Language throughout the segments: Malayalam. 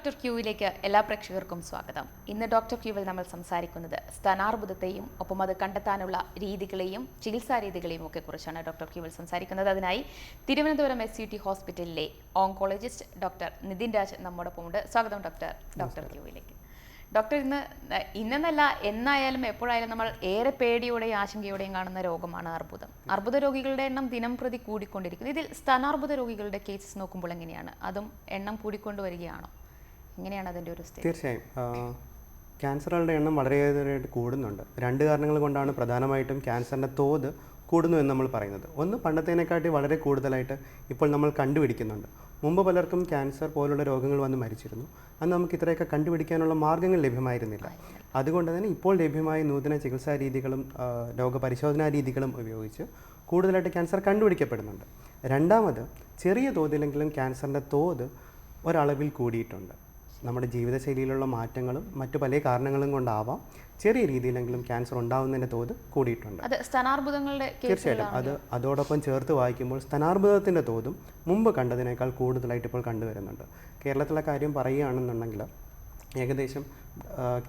ഡോക്ടർ ക്യൂവിലേക്ക് എല്ലാ പ്രേക്ഷകർക്കും സ്വാഗതം. ഇന്ന് ഡോക്ടർ ക്യൂവിൽ നമ്മൾ സംസാരിക്കുന്നത് സ്ഥാനാർബുദത്തെയും ഒപ്പം അത് കണ്ടെത്താനുള്ള രീതികളെയും ചികിത്സാ രീതികളെയും ഒക്കെ കുറിച്ചാണ് ഡോക്ടർ ക്യൂവിൽ സംസാരിക്കുന്നത്. അതിനായി തിരുവനന്തപുരം എസ് യു ടി ഹോസ്പിറ്റലിലെ ഓങ്കോളജിസ്റ്റ് ഡോക്ടർ നിതിൻ രാജ് നമ്മോടൊപ്പം ഉണ്ട്. സ്വാഗതം ഡോക്ടർ ഡോക്ടർ ക്യൂവിലേക്ക് ഡോക്ടർ ഇന്ന് ഇന്നെന്നല്ല എന്നായാലും എപ്പോഴായാലും നമ്മൾ ഏറെ പേടിയോടെയും ആശങ്കയോടെയും കാണുന്ന രോഗമാണ് അർബുദം. അർബുദ രോഗികളുടെ എണ്ണം ദിനം പ്രതി കൂടിക്കൊണ്ടിരിക്കുന്നു. ഇതിൽ സ്ഥാനാർബുദ രോഗികളുടെ കേസസ് നോക്കുമ്പോൾ എങ്ങനെയാണ്? അതും എണ്ണം കൂടിക്കൊണ്ട് എങ്ങനെയാണ് അതിന്റെ ഒരു സ്ഥിതി തീർച്ചയായും. ക്യാൻസറുകളുടെ എണ്ണം വളരെയേറെയായിട്ട് കൂടുന്നുണ്ട്. രണ്ട് കാരണങ്ങൾ കൊണ്ടാണ് പ്രധാനമായിട്ടും ക്യാൻസറിന്റെ തോത് കൂടുന്നു എന്ന് നമ്മൾ പറയുന്നത്. ഒന്ന് പണ്ടത്തേനെക്കാട്ടി വളരെ കൂടുതലായിട്ട് ഇപ്പോൾ നമ്മൾ കണ്ടുപിടിക്കുന്നുണ്ട്. മുമ്പ് പലർക്കും ക്യാൻസർ പോലുള്ള രോഗങ്ങൾ വന്ന് മരിച്ചിരുന്നു. അന്ന് നമുക്ക് ഇത്രയൊക്കെ കണ്ടുപിടിക്കാനുള്ള മാർഗങ്ങൾ ലഭ്യമായിരുന്നില്ല. അതുകൊണ്ട് തന്നെ ഇപ്പോൾ ലഭ്യമായ നൂതന ചികിത്സാ രീതികളും രോഗപരിശോധനാ രീതികളും ഉപയോഗിച്ച് കൂടുതലായിട്ട് ക്യാൻസർ കണ്ടുപിടിക്കപ്പെടുന്നുണ്ട്. രണ്ടാമത് ചെറിയ തോതിലെങ്കിലും ക്യാൻസറിന്റെ തോത് ഒരളവിൽ കൂടിയിട്ടുണ്ട്. നമ്മുടെ ജീവിതശൈലിയിലുള്ള മാറ്റങ്ങളും മറ്റു പല കാരണങ്ങളും കൊണ്ടാവാം ചെറിയ രീതിയിലെങ്കിലും ക്യാൻസർ ഉണ്ടാവുന്നതിന്റെ തോത് കൂടിയിട്ടുണ്ട്. അത് സ്ഥാനാർബുദങ്ങളുടെ കേസ് തീർച്ചയായിട്ടും. അത് അതോടൊപ്പം ചേർത്ത് വായിക്കുമ്പോൾ സ്ഥാനാർബുദത്തിന്റെ തോതും മുമ്പ് കണ്ടതിനേക്കാൾ കൂടുതലായിട്ട് ഇപ്പോൾ കണ്ടുവരുന്നുണ്ട്. കേരളത്തിലെ കാര്യം പറയുകയാണെന്നുണ്ടെങ്കിൽ ഏകദേശം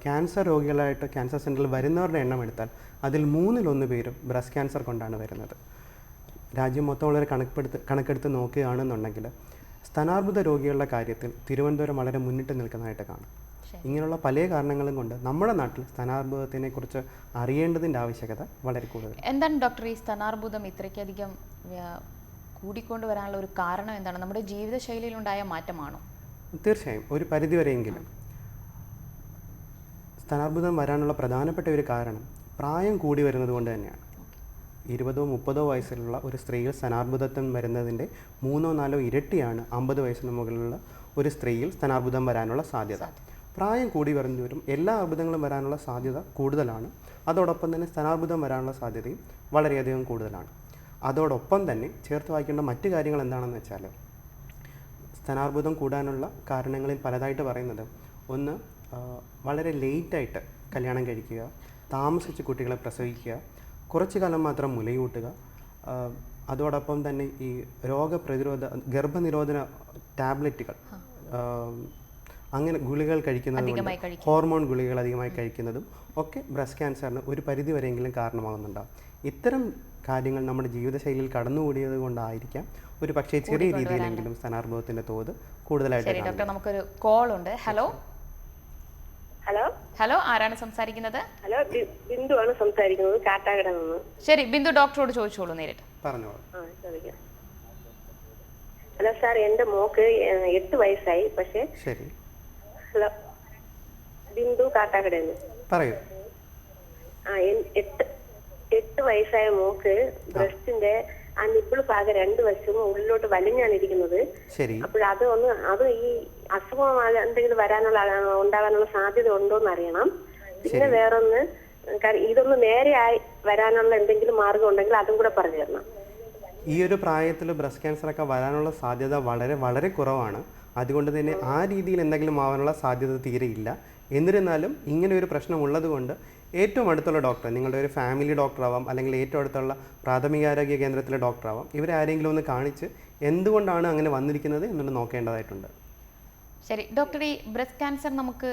ക്യാൻസർ രോഗികളായിട്ട് ക്യാൻസർ സെന്ററിൽ വരുന്നവരുടെ എണ്ണം എടുത്താൽ അതിൽ മൂന്നിലൊന്ന് പേരും ബ്രസ്റ്റ് ക്യാൻസർ കൊണ്ടാണ് വരുന്നത്. രാജ്യം മൊത്തമുള്ളവരെ കണക്കെടുത്ത് കണക്കെടുത്ത് നോക്കുകയാണെന്നുണ്ടെങ്കിൽ സ്ഥാനാർബുദ രോഗികളുടെ കാര്യത്തിൽ തിരുവനന്തപുരം വളരെ മുന്നിട്ട് നിൽക്കുന്നതായിട്ട് കാണാം. ഇങ്ങനെയുള്ള പല കാരണങ്ങളും കൊണ്ട് നമ്മുടെ നാട്ടിൽ സ്ഥാനാർബുദത്തിനെ കുറിച്ച് അറിയേണ്ടതിന്റെ ആവശ്യകത വളരെ കൂടുതൽ. എന്താണ് ഡോക്ടർ ഈ സ്ഥാനാർബുദം ഇത്രയ്ക്കധികം കൂടിക്കൊണ്ട് വരാനുള്ള ഒരു കാരണം എന്താണ്? നമ്മുടെ ജീവിതശൈലിയിലുണ്ടായ മാറ്റമാണോ? തീർച്ചയായും. ഒരു പരിധിവരെയെങ്കിലും സ്ഥാനാർബുദം വരാനുള്ള പ്രധാനപ്പെട്ട ഒരു കാരണം പ്രായം കൂടി വരുന്നത് കൊണ്ട് തന്നെയാണ്. ഇരുപതോ മുപ്പതോ വയസ്സിലുള്ള ഒരു സ്ത്രീയിൽ സ്ഥാനാർബുദത്വം വരുന്നതിന്റെ മൂന്നോ നാലോ ഇരട്ടിയാണ് അമ്പത് വയസ്സിന് മുകളിലുള്ള ഒരു സ്ത്രീയിൽ സ്ഥാനാർബുദം വരാനുള്ള സാധ്യത. പ്രായം കൂടി വരുന്നവരും എല്ലാ അർബുദങ്ങളും വരാനുള്ള സാധ്യത കൂടുതലാണ്. അതോടൊപ്പം തന്നെ സ്ഥാനാർബുദം വരാനുള്ള സാധ്യതയും വളരെയധികം കൂടുതലാണ്. അതോടൊപ്പം തന്നെ ചേർത്ത് വായിക്കേണ്ട മറ്റു കാര്യങ്ങൾ എന്താണെന്ന് വെച്ചാൽ സ്ഥാനാർബുദം കൂടാനുള്ള കാരണങ്ങളിൽ പലതായിട്ട് പറയുന്നത്. ഒന്ന് വളരെ ലേറ്റായിട്ട് കല്യാണം കഴിക്കുക താമസിച്ച് കുട്ടികളെ പ്രസവിക്കുക കുറച്ചു കാലം മാത്രം മുലയൂട്ടുക. അതോടൊപ്പം തന്നെ ഈ രോഗപ്രതിരോധ ഗർഭനിരോധന ടാബ്ലറ്റുകൾ അങ്ങനെ ഗുളികൾ കഴിക്കുന്നത് കൊണ്ട് ഹോർമോൺ ഗുളികൾ അധികമായി കഴിക്കുന്നതും ഒക്കെ ബ്രസ്റ്റ് ക്യാൻസറിന് ഒരു പരിധി വരെയെങ്കിലും കാരണമാകുന്നുണ്ടാവും. ഇത്തരം കാര്യങ്ങൾ നമ്മുടെ ജീവിതശൈലിയിൽ കടന്നുകൂടിയത് കൊണ്ടായിരിക്കാം ഒരു പക്ഷേ ചെറിയ രീതിയിലെങ്കിലും സ്ഥാനാർഭവത്തിന്റെ തോത് കൂടുതലായിട്ട് ഡോക്ടർ നമുക്കൊരു കോൾ ഉണ്ട്. Hello hello? ഹലോ ആരാണ് സംസാരിക്കുന്നത്? ഹലോ ബിന്ദു ആണ് സംസാരിക്കുന്നത് കാട്ടാക്കട നിന്ന് ശരി ബിന്ദു ഡോക്ടറോട് ചോദിച്ചോളൂ നേരിട്ട്. പറഞ്ഞോളൂ. ആ ചോദിക്കാം. ഹലോ സാർ എന്റെ മോക്ക് എട്ട് വയസ്സായി പക്ഷേ ശരി. ഹലോ ബിന്ദു കാട്ടാക്കടന്ന് പറയൂ. ആ എട്ട് എട്ട് വയസ്സായ മോക്ക് ബ്രസ്റ്റിന്റെ ആ നിപ്പിൾ ഭാഗം രണ്ട് വശവും ഉള്ളിലോട്ട് വലിഞ്ഞാണ് ഇരിക്കുന്നത്. ശരി. അപ്പോൾ അത് ഒന്ന് അത് ഈ അസുഖം എന്തെങ്കിലും വരാനുള്ള ഉണ്ടാകാനുള്ള സാധ്യത ഉണ്ടോ എന്ന് അറിയണം പിന്നെ വേറൊന്ന് ഇതൊന്ന് നേരെയായി വരാനുള്ള എന്തെങ്കിലും മാർഗം ഉണ്ടെങ്കിൽ അതും കൂടെ പറഞ്ഞു തരണം. ഈ ഒരു പ്രായത്തിൽ ബ്രസ്റ്റ് ക്യാൻസർ ഒക്കെ വരാനുള്ള സാധ്യത വളരെ വളരെ കുറവാണ്. അതുകൊണ്ട് തന്നെ ആ രീതിയിൽ എന്തെങ്കിലും ആവാനുള്ള സാധ്യത തീരെ ഇല്ല എന്നിരുന്നാലും ഇങ്ങനെ ഒരു പ്രശ്നം ഉള്ളതുകൊണ്ട് ഏറ്റവും അടുത്തുള്ള ഡോക്ടർ നിങ്ങളുടെ ഒരു ഫാമിലി ഡോക്ടറാവാം അല്ലെങ്കിൽ ഏറ്റവും അടുത്തുള്ള പ്രാഥമികാരോഗ്യ കേന്ദ്രത്തിലെ ഡോക്ടറാവാം ഇവരെ ആരെങ്കിലും ഒന്ന് കാണിച്ച് എന്തുകൊണ്ടാണ് അങ്ങനെ വന്നിരിക്കുന്നത് എന്നുള്ളത് നോക്കേണ്ടതായിട്ടുണ്ട്. ശരി ഡോക്ടർ ഈ ബ്രസ്റ്റ് ക്യാൻസർ നമുക്ക്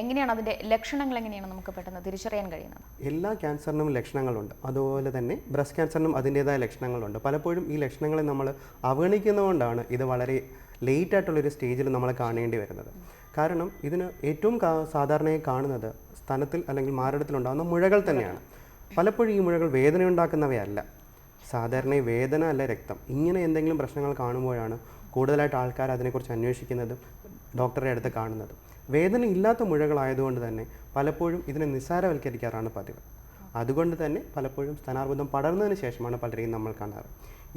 എങ്ങനെയാണ് അതിന്റെ ലക്ഷണങ്ങൾ എങ്ങനെയാണ് നമുക്ക് പെട്ടെന്ന് തിരിച്ചറിയാൻ കഴിയുന്നത്? എല്ലാ ക്യാൻസറിനും ലക്ഷണങ്ങളുണ്ട്. അതുപോലെ തന്നെ ബ്രസ്റ്റ് ക്യാൻസറിനും അതിന്റേതായ ലക്ഷണങ്ങളുണ്ട്. പലപ്പോഴും ഈ ലക്ഷണങ്ങളെ നമ്മൾ അവഗണിക്കുന്നതുകൊണ്ടാണ് ഇത് വളരെ ലേറ്റ് ആയിട്ടുള്ളൊരു സ്റ്റേജിൽ നമ്മൾ കാണേണ്ടി വരുന്നത്. കാരണം ഇതിന് ഏറ്റവും സാധാരണയായി കാണുന്നത് സ്തനത്തിൽ അല്ലെങ്കിൽ മാരടത്തിലുണ്ടാകുന്ന മുഴകൾ തന്നെയാണ്. പലപ്പോഴും ഈ മുഴകൾ വേദനയുണ്ടാക്കുന്നവയല്ല. സാധാരണ വേദന അല്ല രക്തം. ഇങ്ങനെ എന്തെങ്കിലും പ്രശ്നങ്ങൾ കാണുമ്പോഴാണ് കൂടുതലായിട്ട് ആൾക്കാർ അതിനെക്കുറിച്ച് അന്വേഷിക്കുന്നതും ഡോക്ടറെ അടുത്ത് കാണുന്നതും. വേദന ഇല്ലാത്ത മുഴകളായതുകൊണ്ട് തന്നെ പലപ്പോഴും ഇതിനെ നിസ്സാരവൽക്കരിക്കാറാണ് പതിവ്. അതുകൊണ്ട് തന്നെ പലപ്പോഴും സ്ഥാനാർബുദം പടർന്നതിന് ശേഷമാണ് പലരെയും നമ്മൾ കാണാറ്.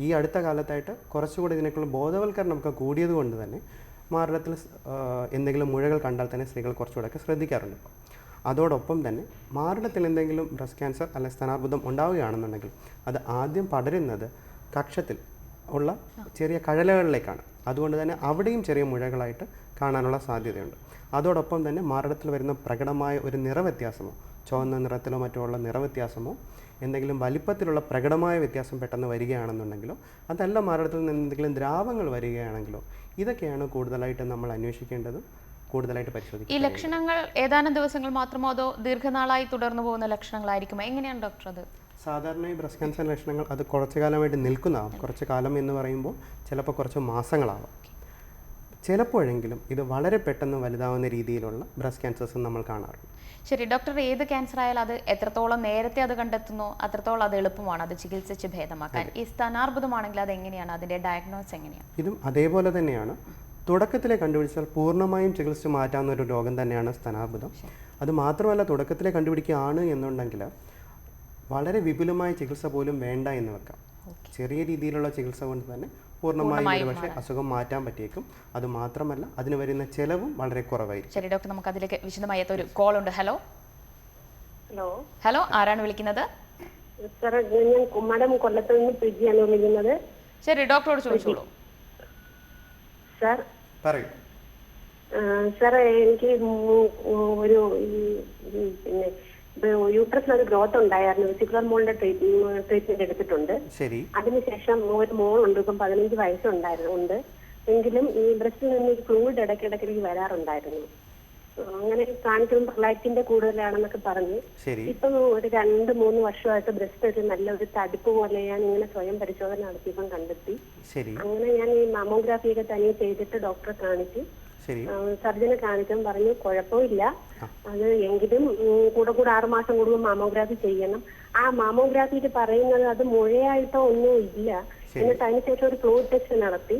ഈ അടുത്ത കാലത്തായിട്ട് കുറച്ചുകൂടി ഇതിനേക്കുള്ള ബോധവൽക്കരണം ഒക്കെ കൂടിയത് കൊണ്ട് തന്നെ മാരടത്തിൽ എന്തെങ്കിലും മുഴകൾ കണ്ടാൽ തന്നെ സ്ത്രീകൾ കുറച്ചുകൂടെയൊക്കെ ശ്രദ്ധിക്കാറുണ്ട്. ഇപ്പോൾ അതോടൊപ്പം തന്നെ മാറിടത്തിൽ എന്തെങ്കിലും ബ്രസ്റ്റ് ക്യാൻസർ അല്ലെങ്കിൽ സ്ഥാനാർബുദം ഉണ്ടാവുകയാണെന്നുണ്ടെങ്കിൽ അത് ആദ്യം പടരുന്നത് കക്ഷത്തിൽ ഉള്ള ചെറിയ കഴലകളിലേക്കാണ്. അതുകൊണ്ട് തന്നെ അവിടെയും ചെറിയ മുഴകളായിട്ട് കാണാനുള്ള സാധ്യതയുണ്ട്. അതോടൊപ്പം തന്നെ മാറിടത്തിൽ വരുന്ന പ്രകടമായ ഒരു നിറവ്യത്യാസമോ ചുവന്ന നിറത്തിലോ മറ്റോ ഉള്ള നിറവ്യത്യാസമോ എന്തെങ്കിലും വലിപ്പത്തിലുള്ള പ്രകടമായ വ്യത്യാസം പെട്ടെന്ന് വരികയാണെന്നുണ്ടെങ്കിലോ അതല്ല മാറിടത്തിൽ നിന്ന് എന്തെങ്കിലും ദ്രാവങ്ങൾ വരികയാണെങ്കിലോ ഇതൊക്കെയാണ് കൂടുതലായിട്ട് നമ്മൾ അന്വേഷിക്കേണ്ടതും കൂടുതലായിട്ട് പരിശോധിക്കും ഈ ലക്ഷണങ്ങൾ ഏതാനും ദിവസങ്ങൾ മാത്രമോ അതോ ദീർഘനാളായി തുടർന്നു പോകുന്ന ലക്ഷണങ്ങളായിരിക്കും എങ്ങനെയാണ് ഡോക്ടർ അത്? സാധാരണയായി ബ്രസ്റ്റ് ക്യാൻസർ ലക്ഷണങ്ങൾ അത് കുറച്ച് കാലമായിട്ട് നിൽക്കുന്നതാവും. കുറച്ച് കാലം എന്ന് പറയുമ്പോൾ ചിലപ്പോൾ കുറച്ച് മാസങ്ങളാവാം. ചിലപ്പോഴെങ്കിലും ഇത് വളരെ പെട്ടെന്ന് വലുതാവുന്ന രീതിയിലുള്ള ബ്രസ്റ്റ് ക്യാൻസേഴ്സ് നമ്മൾ കാണാറുണ്ട്. ശരി ഡോക്ടർ ഏത് ക്യാൻസർ ആയാലും അത് എത്രത്തോളം നേരത്തെ അത് കണ്ടെത്തുന്നു അത്രത്തോളം അത് എളുപ്പമാണ് അത് ചികിത്സിച്ച് ഭേദമാക്കാൻ. ഈ സ്ഥാനാർബുദമാണെങ്കിൽ അത് എങ്ങനെയാണ് അതിന്റെ ഡയഗ്നോസ് എങ്ങനെയാണ്? ഇതും അതേപോലെ തന്നെയാണ്. തുടക്കത്തിലെ കണ്ടുപിടിച്ചാൽ പൂർണമായും ചികിത്സിച്ച് മാറ്റാവുന്ന ഒരു രോഗം തന്നെയാണ് സ്തനാർബുദം. അത് മാത്രമല്ല തുടക്കത്തിലെ കണ്ടുപിടിക്കുകയാണ് എന്നുണ്ടെങ്കിൽ വളരെ വിപുലമായ ചികിത്സ പോലും വേണ്ട എന്ന് വെക്കാം. ചെറിയ രീതിയിലുള്ള ചികിത്സ കൊണ്ട് തന്നെ പൂർണമായും ഒരുപക്ഷെ അസുഖം മാറ്റാൻ പറ്റിയേക്കും. അത് മാത്രമല്ല അതിന് വരുന്ന ചെലവും വളരെ കുറവായിരിക്കും. ശരി ഡോക്ടർ നമുക്ക് അതിലേക്ക് വിശദമായ ഒരു കോൾ ഉണ്ട്. ഹലോ ഹലോ ഹലോ ആരാണ് വിളിക്കുന്നത്? സാർ ഞാൻ കുമ്മടം കൊല്ലത്ത് നിന്ന് പ്രിജിയാണ് വിളിക്കുന്നത്. ശരി ഡോക്ടറോട് ചോദിച്ചോളൂ. സാർ. പറയൂ. സാർ എനിക്ക് ഒരു പിന്നെ യൂട്രസിന് ഒരു ഗ്രോത്ത് ഉണ്ടായിരുന്നു. വെസിക്കുലർ മോളിന്റെ ട്രീറ്റ്മെന്റ് എടുത്തിട്ടുണ്ട്. ശരി. അതിനുശേഷം ഒരു മോളുണ്ട്. ഇപ്പം പതിനഞ്ച് വയസ്സുണ്ടായിരുന്നു ഉണ്ട്. എങ്കിലും ഈ ബ്രസ്റ്റിൽ നിന്ന് ഫ്ലൂയിഡ് ഇടയ്ക്കിടയ്ക്ക് വരാറുണ്ടായിരുന്നു. അങ്ങനെ കാണിക്കുമ്പോൾ പ്രളയത്തിന്റെ കൂടുതലാണെന്നൊക്കെ പറഞ്ഞു. ശരി. ഇപ്പം ഒരു രണ്ട് മൂന്ന് വർഷമായിട്ട് ബ്രസ്റ്റ് ഒരു നല്ല ഒരു തടിപ്പ് പോലെ ഞാൻ ഇങ്ങനെ സ്വയം പരിശോധന നടത്തിയപ്പം കണ്ടെത്തി. ശരി. അങ്ങനെ ഞാൻ ഈ മാമോഗ്രാഫി ഒക്കെ തനിയെ ചെയ്തിട്ട് ഡോക്ടറെ കാണിച്ച്. ശരി. സർജനെ കാണിക്കാൻ പറഞ്ഞു കുഴപ്പമില്ല അത് എങ്കിലും കൂടെ കൂടെ ആറ് മാസം കൂടുമ്പോൾ മാമോഗ്രാഫി ചെയ്യണം. ആ മാമോഗ്രാഫിയിൽ പറയുന്നത് അത് മുഴയായിട്ടോ ഒന്നും ഇല്ല. എന്നിട്ട് അതിനുശേഷം ഒരു ഫ്ലൂ ടെസ്റ്റ് നടത്തി.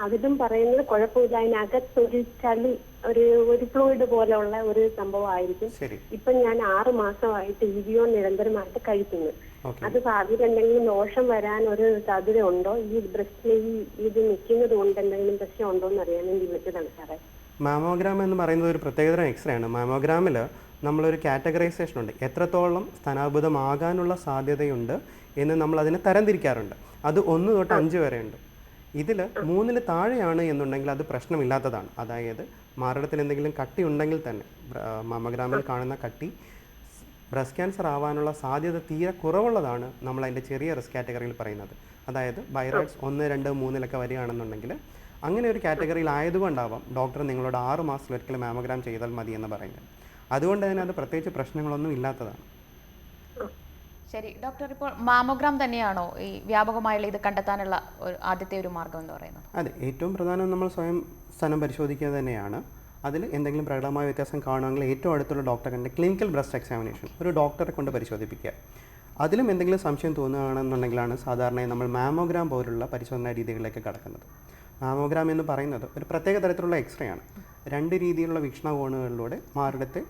അതിലും പറയുന്നത് കുഴപ്പമില്ല. അതിനകത്ത് ഒരു ചളി ഒരു ഒരു ഫ്ലൂയിഡ് പോലെയുള്ള ഒരു സംഭവമായിരിക്കും. ഇപ്പൊ ഞാൻ ആറ് മാസമായിട്ട് ഇവിയോ നിരന്തരമായിട്ട് കഴിക്കുന്നു. അത് സാധ്യത എന്തെങ്കിലും ദോഷം വരാൻ ഒരു സാധ്യത ഉണ്ടോ? ഈ ബ്രസ്റ്റിൽ ഈ ഇത് നിൽക്കുന്നത് കൊണ്ട് എന്തെങ്കിലും പ്രശ്നം ഉണ്ടോ എന്ന് അറിയാൻ വേണ്ടി വിളിച്ചതാണ് സാറേ. മാമോഗ്രാം എന്ന് പറയുന്നത് ഒരു പ്രത്യേകതരം എക്സ്റേ ആണ്. മാമോഗ്രാമിൽ നമ്മളൊരു കാറ്റഗറൈസേഷൻ ഉണ്ട്. എത്രത്തോളം സ്ഥാനാഭൂതമാകാനുള്ള സാധ്യതയുണ്ട് എന്ന് നമ്മൾ അതിനെ തരംതിരിക്കാറുണ്ട്. അത് ഒന്ന് തൊട്ട് അഞ്ച് വരെ ഉണ്ട് ഇതിൽ മൂന്നിൽ താഴെയാണ് എന്നുണ്ടെങ്കിൽ അത് പ്രശ്നമില്ലാത്തതാണ്. അതായത് മാറിടത്തിൽ എന്തെങ്കിലും കട്ടി ഉണ്ടെങ്കിൽ തന്നെ മമഗ്രാമിൽ കാണുന്ന കട്ടി ബ്രസ്റ്റ് ക്യാൻസർ ആവാനുള്ള സാധ്യത തീരെ കുറവുള്ളതാണ് നമ്മൾ അതിന്റെ ചെറിയ റിസ്ക് കാറ്റഗറിയിൽ പറയുന്നത്. അതായത് ബൈറൈഡ്സ് ഒന്ന് രണ്ട് മൂന്നിലൊക്കെ വരികയാണെന്നുണ്ടെങ്കിൽ അങ്ങനെ ഒരു കാറ്റഗറിയിൽ ആയതുകൊണ്ടാവാം ഡോക്ടർ നിങ്ങളോട് ആറ് മാസത്തിൽ ഒരിക്കലും മാമോഗ്രാം ചെയ്താൽ മതി എന്ന് പറയുന്നത്. അതുകൊണ്ട് തന്നെ അത് പ്രത്യേകിച്ച് പ്രശ്നങ്ങളൊന്നും ഇല്ലാത്തതാണ്. ശരി ഡോക്ടർ ഇപ്പോൾ മാമോഗ്രാം തന്നെയാണോ ഈ വ്യാപകമായുള്ള ഇത് കണ്ടെത്താനുള്ള ഒരു ആദ്യത്തെ ഒരു മാർഗം എന്ന് പറയുന്നത്? അതെ ഏറ്റവും പ്രധാനം നമ്മൾ സ്വയം സ്ഥലം പരിശോധിക്കുക തന്നെയാണ്. അതിൽ എന്തെങ്കിലും പ്രകടമായ വ്യത്യാസം കാണുമെങ്കിൽ ഏറ്റവും അടുത്തുള്ള ഡോക്ടറെ കണ്ട് ക്ലിനിക്കൽ ബ്രസ്റ്റ് എക്സാമിനേഷൻ ഒരു ഡോക്ടറെ കൊണ്ട് പരിശോധിപ്പിക്കുക. അതിലും എന്തെങ്കിലും സംശയം തോന്നുകയാണെന്നുണ്ടെങ്കിലാണ് സാധാരണയായി നമ്മൾ മാമോഗ്രാം പോലുള്ള പരിശോധനാ രീതികളിലേക്ക് കടക്കുന്നത്. മാമോഗ്രാം എന്ന് പറയുന്നത് ഒരു പ്രത്യേക തരത്തിലുള്ള എക്സ്റേ ആണ്. രണ്ട് രീതിയിലുള്ള വീക്ഷണകോണുകളിലൂടെ മാറിടത്തെ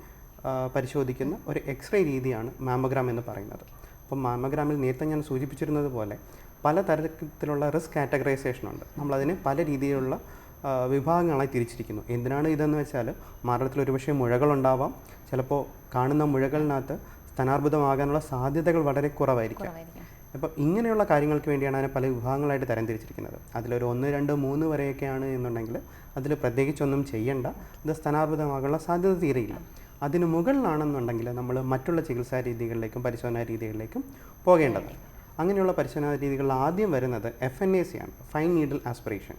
പരിശോധിക്കുന്ന ഒരു എക്സ്റേ രീതിയാണ് മാമോഗ്രാം എന്ന് പറയുന്നത്. അപ്പം മാമഗ്രാമിൽ നേരത്തെ ഞാൻ സൂചിപ്പിച്ചിരുന്നത് പോലെ പല തരത്തിലുള്ള റിസ്ക് കാറ്റഗറൈസേഷൻ ഉണ്ട്. നമ്മളതിനെ പല രീതിയിലുള്ള വിഭാഗങ്ങളായി തിരിച്ചിരിക്കുന്നു. എന്തിനാണ് ഇതെന്ന് വെച്ചാൽ മരണത്തിൽ ഒരുപക്ഷെ മുഴകളുണ്ടാവാം. ചിലപ്പോൾ കാണുന്ന മുഴകളിനകത്ത് സ്ഥാനാർബുദമാകാനുള്ള സാധ്യതകൾ വളരെ കുറവായിരിക്കും. അപ്പം ഇങ്ങനെയുള്ള കാര്യങ്ങൾക്ക് വേണ്ടിയാണ് അതിനെ പല വിഭാഗങ്ങളായിട്ട് തരംതിരിച്ചിരിക്കുന്നത്. അതിലൊരു ഒന്ന് രണ്ട് മൂന്ന് വരെയൊക്കെയാണ് എന്നുണ്ടെങ്കിൽ അതിൽ പ്രത്യേകിച്ചൊന്നും ചെയ്യേണ്ട. ഇത് സ്ഥാനാർബുദമാകാനുള്ള സാധ്യത തീരെയില്ല. അതിന് മുകളിലാണെന്നുണ്ടെങ്കിൽ നമ്മൾ മറ്റുള്ള ചികിത്സാ രീതികളിലേക്കും പരിശോധനാ രീതികളിലേക്കും പോകേണ്ടതാണ് അങ്ങനെയുള്ള പരിശോധനാ രീതികളിൽ ആദ്യം വരുന്നത് എഫ് എൻ എ സി ആണ്. Fine needle aspiration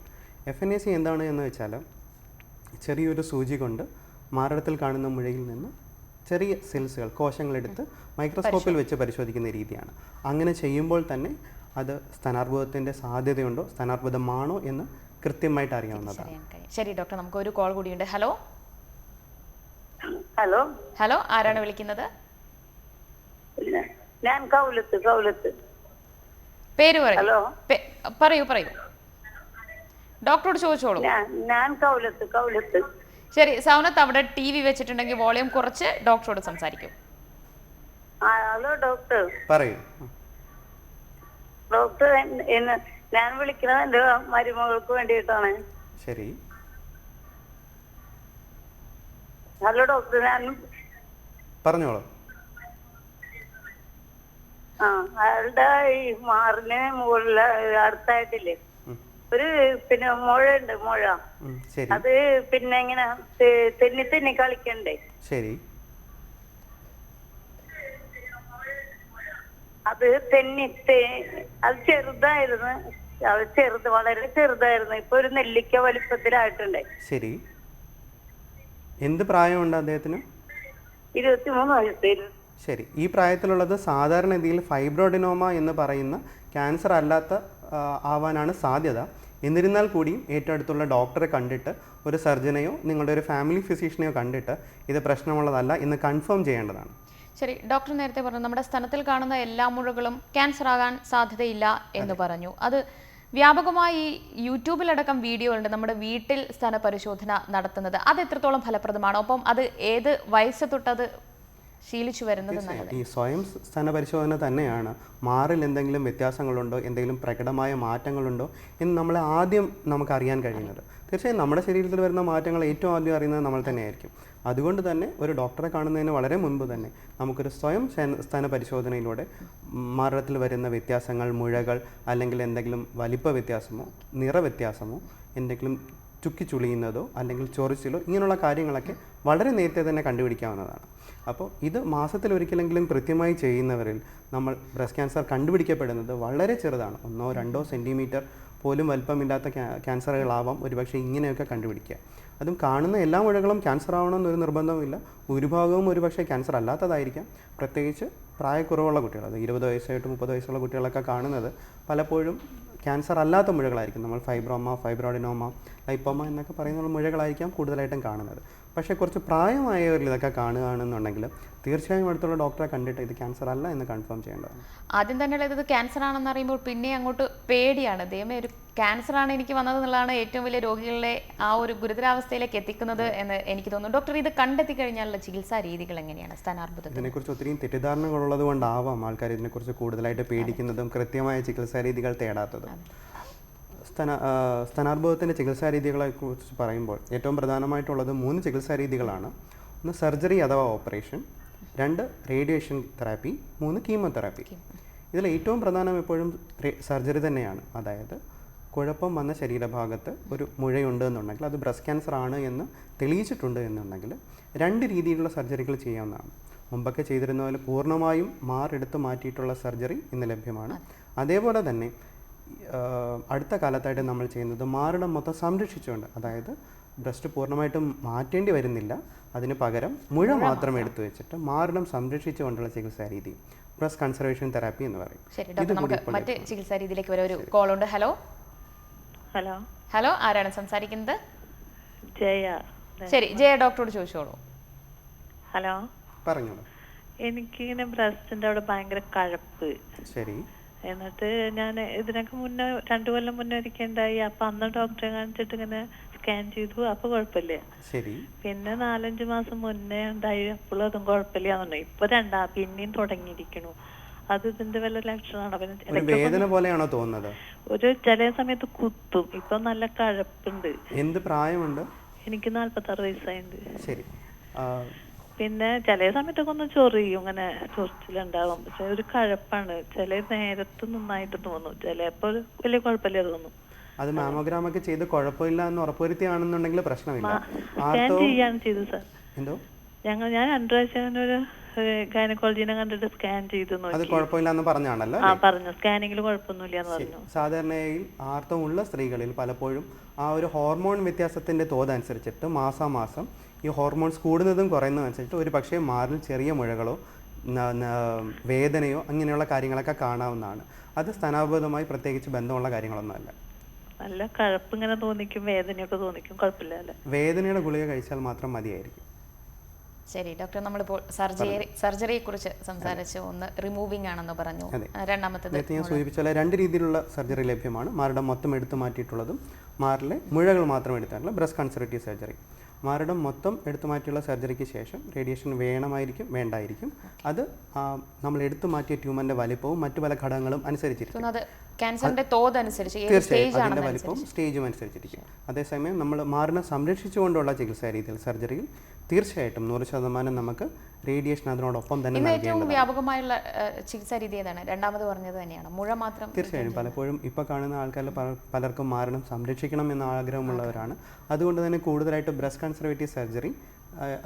F N A C എന്താണ് എന്ന് വെച്ചാൽ ചെറിയൊരു സൂചി കൊണ്ട് മാറിടത്തിൽ കാണുന്ന മുഴയിൽ നിന്ന് ചെറിയ സെൽസുകൾ കോശങ്ങളെടുത്ത് മൈക്രോസ്കോപ്പിൽ വെച്ച് പരിശോധിക്കുന്ന രീതിയാണ്. അങ്ങനെ ചെയ്യുമ്പോൾ തന്നെ അത് സ്ഥാനാർബുദത്തിന്റെ സാധ്യതയുണ്ടോ സ്ഥാനാർബുദമാണോ എന്ന് കൃത്യമായിട്ട് അറിയാവുന്നതാണ്. ശരി ഡോക്ടർ നമുക്ക് ഒരു കോൾ കൂടിയുണ്ട്. ഹലോ? ഹലോ? ഹലോ ആരാണ് വിളിക്കുന്നത്? ഞാൻ കൗലത്ത് കൗലത്ത്. പേര് പറയൂ. ഹലോ. പറയൂ പറയൂ. ഡോക്ടറോട് ചോദിച്ചോളൂ. ഞാൻ ഞാൻ കൗലത്ത് കൗലത്ത്. ശരി സൗനത്ത് അവിടെ ടി വി വെച്ചിട്ടുണ്ടെങ്കിൽ വോളിയം കുറച്ച് ഡോക്ടറോട് സംസാരിക്കും. ആ ഹലോ ഡോക്ടർ. പറയൂ. ഡോക്ടർ ഞാൻ വിളിക്കുന്നത് എന്റെ മരുമകൾക്ക് വേണ്ടിയിട്ടാണ്. ശരി. ഹലോ ഡോക്ടർ ഞാൻ പറഞ്ഞോളൂ. ആ അയാളുടെ ഈ മാറിന് മുകളിൽ അടുത്തായിട്ടില്ലേ? ഒരു പിന്നെ മുഴ. ഉണ്ട് ശരി. അത് പിന്നെ ഇങ്ങനെ തെന്നി തെന്നി കളിക്കണ്ടേ? ശരി. അത് തെന്നി അത് ചെറുതായിരുന്നു. അത് ചെറുത് വളരെ ചെറുതായിരുന്നു. ഇപ്പൊ ഒരു നെല്ലിക്ക വലിപ്പത്തിലായിട്ടുണ്ട്. ശരി. എന്ത് പ്രായമുണ്ട് അദ്ദേഹത്തിന്? ഇരുപത്തിമൂന്ന് ശരി. ഈ പ്രായത്തിലുള്ളത് സാധാരണ രീതിയിൽ ഫൈബ്രോഡിനോമ എന്ന് പറയുന്ന ക്യാൻസർ അല്ലാത്ത ആവാനാണ് സാധ്യത. എന്നിരുന്നാൽ കൂടിയും ഏറ്റവും അടുത്തുള്ള ഡോക്ടറെ കണ്ടിട്ട് ഒരു സർജനെയോ നിങ്ങളുടെ ഒരു ഫാമിലി ഫിസിഷ്യനെയോ കണ്ടിട്ട് ഇത് പ്രശ്നമുള്ളതല്ല എന്ന് കൺഫേം ചെയ്യേണ്ടതാണ്. ശരി. ഡോക്ടർ നേരത്തെ പറഞ്ഞു നമ്മുടെ സ്ഥലത്തിൽ കാണുന്ന എല്ലാ മുഴകളും ക്യാൻസർ ആകാൻ സാധ്യതയില്ല എന്ന് പറഞ്ഞു. അത് വ്യാപകമായി യൂട്യൂബിലടക്കം വീഡിയോ ഉണ്ട് നമ്മുടെ വീട്ടിൽ സ്തന പരിശോധന നടത്തുന്നത്. അത് എത്രത്തോളം ഫലപ്രദമാണ്? ഒപ്പം അത് ഏത് വയസ്സ് തൊട്ടത് ശീലിച്ചു വരുന്നത് നല്ലത്. ഈ സ്വയം സ്ഥാന പരിശോധന തന്നെയാണ് മാറിൽ എന്തെങ്കിലും വ്യത്യാസങ്ങളുണ്ടോ എന്തെങ്കിലും പ്രകടമായ മാറ്റങ്ങളുണ്ടോ എന്ന് നമ്മളെ ആദ്യം നമുക്ക് അറിയാൻ കഴിയുന്നത്. തീർച്ചയായും നമ്മുടെ ശരീരത്തിൽ വരുന്ന മാറ്റങ്ങൾ ഏറ്റവും ആദ്യം അറിയുന്നത് നമ്മൾ തന്നെയായിരിക്കും. അതുകൊണ്ട് തന്നെ ഒരു ഡോക്ടറെ കാണുന്നതിന് വളരെ മുൻപ് തന്നെ നമുക്കൊരു സ്വയം സ്ഥന സ്ഥാന പരിശോധനയിലൂടെ മാറത്തിൽ വരുന്ന വ്യത്യാസങ്ങൾ മുഴകൾ അല്ലെങ്കിൽ എന്തെങ്കിലും വലിപ്പ വ്യത്യാസമോ നിറ വ്യത്യാസമോ എന്തെങ്കിലും ചുക്കി ചുളിയുന്നതോ അല്ലെങ്കിൽ ചൊറിച്ചിലോ ഇങ്ങനെയുള്ള കാര്യങ്ങളൊക്കെ വളരെ നേരത്തെ തന്നെ കണ്ടുപിടിക്കാവുന്നതാണ്. അപ്പോൾ ഇത് മാസത്തിൽ ഒരിക്കലെങ്കിലും കൃത്യമായി ചെയ്യുന്നവരിൽ നമ്മൾ ബ്രസ്റ്റ് ക്യാൻസർ കണ്ടുപിടിക്കപ്പെടുന്നത് വളരെ ചെറുതാണ്. ഒന്നോ രണ്ടോ സെന്റിമീറ്റർ പോലും വലിപ്പമില്ലാത്ത ക്യാ- ക്യാൻസറുകളാവാം ഒരുപക്ഷെ ഇങ്ങനെയൊക്കെ കണ്ടുപിടിക്കുക. അതും കാണുന്ന എല്ലാ മുഴകളും ക്യാൻസർ ആവണമെന്നൊരു നിർബന്ധവുമില്ല. ഭൂരിഭാഗവും ഒരുപക്ഷെ ക്യാൻസർ അല്ലാത്തതായിരിക്കാം പ്രത്യേകിച്ച് പ്രായക്കുറവുള്ള കുട്ടികൾ അത് ഇരുപത് വയസ്സായിട്ട് മുപ്പത് വയസ്സുള്ള കുട്ടികളൊക്കെ കാണുന്നത് പലപ്പോഴും ക്യാൻസർ അല്ലാത്ത മുഴകളായിരിക്കും. നമ്മൾ ഫൈബ്രോമ ഫൈബ്രോഡിനോമ ലൈപ്പോമ എന്നൊക്കെ പറയുന്ന മുഴകളായിരിക്കാം കൂടുതലായിട്ടും കാണുന്നത്. പക്ഷേ കുറച്ച് പ്രായമായവരിൽ ഇതൊക്കെ കാണുകയാണെന്നുണ്ടെങ്കിൽ തീർച്ചയായും അടുത്തുള്ള ഡോക്ടറെ കണ്ടിട്ട് ഇത് ക്യാൻസർ അല്ല എന്ന് കൺഫേം ചെയ്യേണ്ടതാണ്. ആദ്യം തന്നെ ഇത് ക്യാൻസർ ആണെന്ന് അറിയുമ്പോൾ പിന്നെ അങ്ങോട്ട് പേടിയാണ്. ദൈവമേ ഒരു ക്യാൻസർ ആണ് എനിക്ക് വന്നത് എന്നുള്ളതാണ് ഏറ്റവും വലിയ രോഗികളെ ആ ഒരു ഗുരുതരാവസ്ഥയിലേക്ക് എത്തിക്കുന്നത് എന്ന് എനിക്ക് തോന്നുന്നു. ഡോക്ടർ ഇത് കണ്ടെത്തി കഴിഞ്ഞാലുള്ള ചികിത്സാ രീതികൾ എങ്ങനെയാണ്? സ്ഥാനാർബുദത്തിന് ഇതിനെക്കുറിച്ച് ഒത്തിരി തെറ്റിദ്ധാരണകളുള്ളത് കൊണ്ടാവാം ആൾക്കാർ ഇതിനെക്കുറിച്ച് കൂടുതലായിട്ട് പേടിക്കുന്നതും കൃത്യമായ ചികിത്സാ രീതികൾ തേടാത്തതും. സ്തന സ്തനാർബുദത്തിന്റെ ചികിത്സാ രീതികളെ കുറിച്ച് പറയുമ്പോൾ ഏറ്റവും പ്രധാനമായിട്ടുള്ളത് മൂന്ന് ചികിത്സാ രീതികളാണ്. ഒന്ന് സർജറി അഥവാ ഓപ്പറേഷൻ രണ്ട് റേഡിയേഷൻ തെറാപ്പി മൂന്ന് കീമോതെറാപ്പി. ഇതിൽ ഏറ്റവും പ്രധാനം എപ്പോഴും സർജറി തന്നെയാണ്. അതായത് കുഴപ്പം വന്ന ശരീരഭാഗത്ത് ഒരു മുഴയുണ്ട് എന്നുണ്ടെങ്കിൽ അത് ബ്രസ്റ്റ് ക്യാൻസർ ആണ് എന്ന് തെളിയിച്ചിട്ടുണ്ട് എന്നുണ്ടെങ്കിൽ രണ്ട് രീതിയിലുള്ള സർജറികൾ ചെയ്യാവുന്നതാണ്. മുമ്പൊക്കെ ചെയ്തിരുന്ന പോലെ പൂർണമായും മാറെടുത്ത് മാറ്റിയിട്ടുള്ള സർജറി ഇന്ന് ലഭ്യമാണ്. അതേപോലെ തന്നെ അടുത്ത കാലത്തായിട്ട് നമ്മൾ ചെയ്യുന്നത് മാറിടം മൊത്തം സംരക്ഷിച്ചുകൊണ്ട് അതായത് ബ്രസ്റ്റ് പൂർണമായിട്ടും മാറ്റേണ്ടി വരുന്നില്ല. അതിന് പകരം മുഴ മാത്രം എടുത്തു വെച്ചിട്ട് മാറിടം സംരക്ഷിച്ചുകൊണ്ടുള്ള ചികിത്സാ രീതി ബ്രസ്റ്റ് കൺസർവേഷൻ തെറാപ്പി എന്ന് പറയും. ശരി ഡോക്ടർ നമുക്ക് മറ്റ് ചികിത്സാ രീതിയിലേക്ക് വരെ ഒരു കോൾ ഉണ്ട്. ഹലോ? ഹലോ. ഹലോ ആരാണ് സംസാരിക്കുന്നത്? ജയ. ശരി ജയ ഡോക്ടറോട് ചോദിച്ചോളൂ. ഹലോ. പറഞ്ഞോളൂ. എനിക്കിങ്ങനെ ബ്രസ്റ്റിന്റെ അവിടെ ഭയങ്കര കഴപ്പ്. ശരി. എന്നിട്ട് ഞാൻ ഇതിനൊക്കെ മുന്നേ രണ്ടു കൊല്ലം മുന്നേ ഒരിക്കൽ ഉണ്ടായി അപ്പൊ അന്ന് ഡോക്ടറെ കാണിച്ചിട്ട് ഇങ്ങനെ സ്കാൻ ചെയ്തു. അപ്പൊ കുഴപ്പമില്ല. ശരി. പിന്നെ നാലഞ്ച് മാസം മുന്നേ ഉണ്ടായി അപ്പോഴും അതും കുഴപ്പമില്ല ഇപ്പൊ രണ്ടാ പിന്നെയും തുടങ്ങിയിരിക്കണു അത് ഇതിന്റെ വല്ല ലക്ഷണമാണോ? വേദന പോലെയാണോ തോന്നുന്നത്? ഒരു ചില സമയത്ത് കുത്തും. ഇപ്പൊ നല്ല കഴപ്പുണ്ട്. എന്ത് പ്രായമുണ്ട്? എനിക്ക് നാല്പത്തി ആറ് വയസ്സായിണ്ട് ശരി. ആ, പിന്നെ ചില സമയത്തൊക്കെ ഒന്ന് ചൊറിയും ഇങ്ങനെ ചൊറിച്ചിലുണ്ടാവും. പക്ഷെ ഒരു കഴപ്പാണ്. ചില നേരത്ത് നന്നായിട്ട് തോന്നും. ചിലപ്പോൾ വലിയ കുഴപ്പമില്ല തോന്നും. അത് മാമോഗ്രാം ഒക്കെ ചെയ്ത് കുഴപ്പമില്ല എന്ന് ഉറപ്പുവരുത്തിയാണെന്നുണ്ടെങ്കിൽ പ്രശ്നമില്ല. ആർത്തവം ചെയ്യാണ് ചെയ്തു സാർ. എന്തോ? ഞങ്ങൾ ഞാൻ രണ്ടു പ്രാവശ്യം ഒരു ഗൈനക്കോളജിനെ കണ്ടിട്ട് സ്കാൻ ചെയ്തു അത് നോക്കി. കുഴപ്പമില്ല എന്ന് പറഞ്ഞാണല്ലോ ആ പറഞ്ഞു. സ്കാനിങ്ങിൽ കുഴപ്പമൊന്നുമില്ല എന്ന് പറഞ്ഞു. സാധാരണയായി ആർത്തവമുള്ള സ്ത്രീകളിൽ പലപ്പോഴും ആ ഒരു ഹോർമോൺ വ്യത്യാസത്തിന്റെ തോത് തോതനുസരിച്ചിട്ട് മാസാമാസം ഈ ഹോർമോൺസ് കൂടുന്നതും കുറയുന്നതും അനുസരിച്ചിട്ട് ഒരു പക്ഷേ മാറിൽ ചെറിയ മുഴകളോ വേദനയോ അങ്ങനെയുള്ള കാര്യങ്ങളൊക്കെ കാണാവുന്നതാണ്. അത് സ്ഥാനാപതമായി പ്രത്യേകിച്ച് ബന്ധമുള്ള കാര്യങ്ങളൊന്നുമല്ല. നല്ല കഴപ്പ് ഇങ്ങനെ തോന്നിക്കും വേദനയൊക്കെ തോന്നിക്കും കുഴപ്പമില്ല അല്ലേ? വേദനയുടെ ഗുളിക കഴിച്ചാൽ മാത്രം മതിയായിരിക്കും. ശരി ഡോക്ടർ നമ്മളിപ്പോൾ സർജറി സർജറിയെ കുറിച്ച് സംസാരിച്ചു. ഒന്ന് റിമൂവിംഗ് ആണെന്ന് പറഞ്ഞു. രണ്ടാമത്തേത് ഞാൻ സൂചിപ്പിച്ച പോലെ രണ്ട് രീതിയിലുള്ള സർജറി ലഭ്യമാണ്. മാറുടെ മൊത്തം എടുത്തു മാറ്റിയിട്ടുള്ളതും മാറിലെ മുഴകൾ മാത്രം എടുത്താണുള്ള ബ്രസ്റ്റ് കൺസർവേറ്റീവ് സർജറി. മാറിടം മൊത്തം എടുത്തു മാറ്റിയുള്ള സർജറിക്ക് ശേഷം റേഡിയേഷൻ വേണമായിരിക്കും വേണ്ടായിരിക്കും. അത് നമ്മൾ എടുത്തു മാറ്റിയ ട്യൂമറിന്റെ വലിപ്പവും മറ്റു പല ഘടകങ്ങളും അനുസരിച്ചിരിക്കും. ക്യാൻസറിന്റെ തോത് അനുസരിച്ച് തീർച്ചയായും അതിന്റെ വലിപ്പവും സ്റ്റേജും അനുസരിച്ചിരിക്കും. അതേസമയം നമ്മൾ മാറിനെ സംരക്ഷിച്ചുകൊണ്ടുള്ള ചികിത്സാ രീതിയിൽ സർജറിയിൽ തീർച്ചയായിട്ടും നൂറ് ശതമാനം നമുക്ക് റേഡിയേഷൻ അതിനോടൊപ്പം തന്നെ ഏറ്റവും വ്യാപകമായുള്ള ചികിത്സാ രീതി ഏതാണ്? രണ്ടാമത് പറഞ്ഞത് തന്നെയാണ്. മുഴ മാത്രം തീർച്ചയായും. പലപ്പോഴും ഇപ്പോൾ കാണുന്ന ആൾക്കാരിൽ പലർക്കും മാരണം സംരക്ഷിക്കണം എന്ന ആഗ്രഹമുള്ളവരാണ്. അതുകൊണ്ട് തന്നെ കൂടുതലായിട്ട് ബ്രസ്റ്റ് കൺസർവേറ്റീവ് സർജറി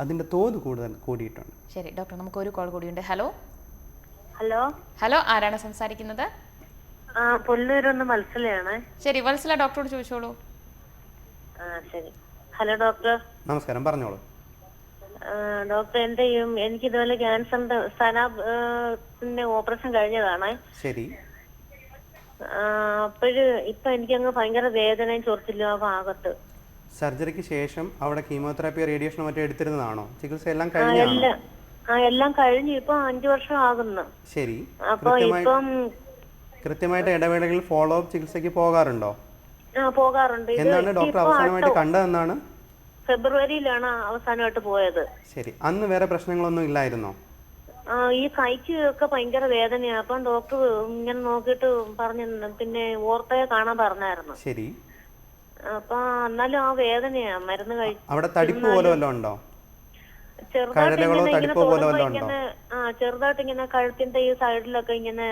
അതിന്റെ തോത് കൂടുതൽ കൂടിയിട്ടുണ്ട്. ശരി ഡോക്ടർ നമുക്ക് ഒരു കോൾ കൂടിയുണ്ട്. ഹലോ? ഹലോ? ഹലോ ആരാണ് സംസാരിക്കുന്നത്? പുല്ലൂരൊന്ന് ശരി വത്സല ഡോക്ടറോട് ചോദിച്ചോളൂ. ആ ശരി. Hello doctor. നമസ്കാരം പറഞ്ഞോളൂ. ഡോക്ടർ എന്റെ ചെയ്യും? എനിക്ക് ഇതുപോലെ ക്യാൻസറിന്റെ സ്ഥാനാപത്തിന്റെ ഓപ്പറേഷൻ കഴിഞ്ഞതാണ്. ശരി. അപ്പോഴ് ഇപ്പൊ എനിക്കങ്ങ് ഭയങ്കര വേദനയും ചൊറിച്ചില്ല ആ ഭാഗത്ത് സർജറിക്ക് ശേഷം അവിടെ കീമോതെറാപ്പി റേഡിയേഷൻ മറ്റോ എടുത്തിരുന്നതാണോ? ചികിത്സ എല്ലാം കഴിഞ്ഞാണോ? ആ എല്ലാം കഴിഞ്ഞു ഇപ്പൊ അഞ്ചു വർഷം ആകുന്നു. ശരി. അപ്പൊ ഇപ്പം കൃത്യമായിട്ട് ഇടവേളകളിൽ ഫോളോ അപ്പ് ചികിത്സയ്ക്ക് പോകാറുണ്ടോ? ആ പോകാറുണ്ട്. എന്താണ് ഡോക്ടർ അവസാനമായിട്ട് കണ്ടതെന്നാണ്? ഫെബ്രുവരിയിലാണ് അവസാനമായിട്ട് പോയത്. ശരി. അന്ന് വേറെ പ്രശ്നങ്ങളൊന്നും ഇല്ലായിരുന്നോ? ആ ഈ കൈക്ക് ഒക്കെ ഭയങ്കര വേദനയാണ് അപ്പം ഡോക്ടർ ഇങ്ങനെ നോക്കിയിട്ട് പറഞ്ഞു പിന്നെ ഓർത്തയെ കാണാൻ പറഞ്ഞായിരുന്നു. ശരി. അപ്പൊ എന്നാലും ആ വേദനയാ. മരുന്ന് കഴിച്ചു അവിടെ തടിപ്പ് പോലെ വല്ലതും ഉണ്ടോ? ചെറുതായിട്ട് കഴലകളോ ഇങ്ങനെ ഇങ്ങനെ തടിപ്പോ പോലെ തോന്നുമ്പോ വല്ലതും ഉണ്ടോ? ഇങ്ങനെ ആ ചെറുതായിട്ട് ഇങ്ങനെ കഴുത്തിന്റെ ഈ സൈഡിലൊക്കെ ഇങ്ങനെ